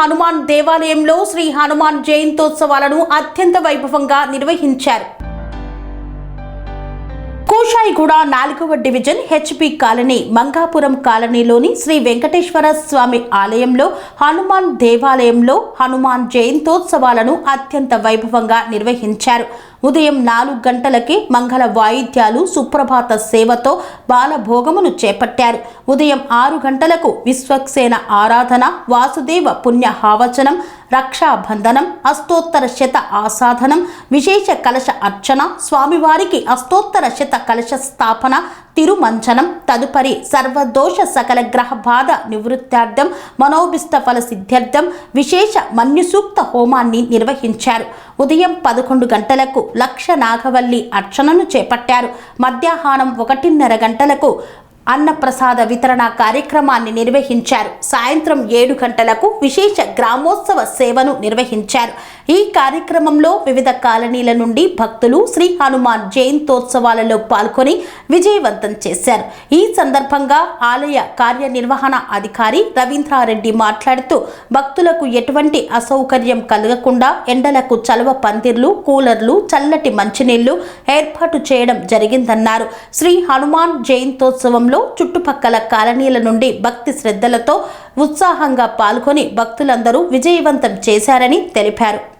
హనుమాన్ దేవాలయంలో శ్రీ హనుమాన్ జయంతోత్సవాలను అత్యంత వైభవంగా నిర్వహించారు. కోషాయిగూడ నాలుగవ డివిజన్ హెచ్పి కాలనీ మంగాపురం కాలనీలోని శ్రీ వెంకటేశ్వర స్వామి ఆలయంలో హనుమాన్ దేవాలయంలో హనుమాన్ జయంతోత్సవాలను అత్యంత వైభవంగా నిర్వహించారు. ఉదయం నాలుగు గంటలకే మంగళ వాయిద్యాలు సుప్రభాత సేవతో బాలభోగమును చేపట్టారు. ఉదయం ఆరు గంటలకు విశ్వక్సేన ఆరాధన వాసుదేవ పుణ్యహావచనం రక్షాబంధనం అష్టోత్తర శత ఆసాధనం విశేష కలశ అర్చన స్వామివారికి అష్టోత్తర శత కలశ స్థాపన తిరుమంచనం తదుపరి సర్వదోష సకల గ్రహ బాధ నివృత్తార్థం మనోభిష్ట ఫల సిద్ధ్యర్థం విశేష మన్యుసూక్త హోమాన్ని నిర్వహించారు. ఉదయం పదకొండు గంటలకు లక్ష నాగవల్లి అర్చనను చేపట్టారు. మధ్యాహ్నం ఒకటిన్నర గంటలకు అన్నప్రసాద వితరణ కార్యక్రమాన్ని నిర్వహించారు. సాయంత్రం ఏడు గంటలకు విశేష గ్రామోత్సవ సేవను నిర్వహించారు. ఈ కార్యక్రమంలో వివిధ కాలనీల నుండి భక్తులు శ్రీ హనుమాన్ జయంతోత్సవాలలో పాల్గొని విజయవంతం చేశారు. ఈ సందర్భంగా ఆలయ కార్యనిర్వహణ అధికారి రవీంద్రారెడ్డి మాట్లాడుతూ భక్తులకు ఎటువంటి అసౌకర్యం కలగకుండా ఎండలకు చలవ పందిర్లు కూలర్లు చల్లటి మంచినీళ్ళు ఏర్పాటు చేయడం జరిగిందన్నారు. శ్రీ హనుమాన్ జయంతోత్సవంలో చుట్టుపక్కల కాలనీల నుండి భక్తి శ్రద్ధలతో ఉత్సాహంగా పాల్గొని భక్తులందరూ విజయవంతం చేశారని తెలిపారు.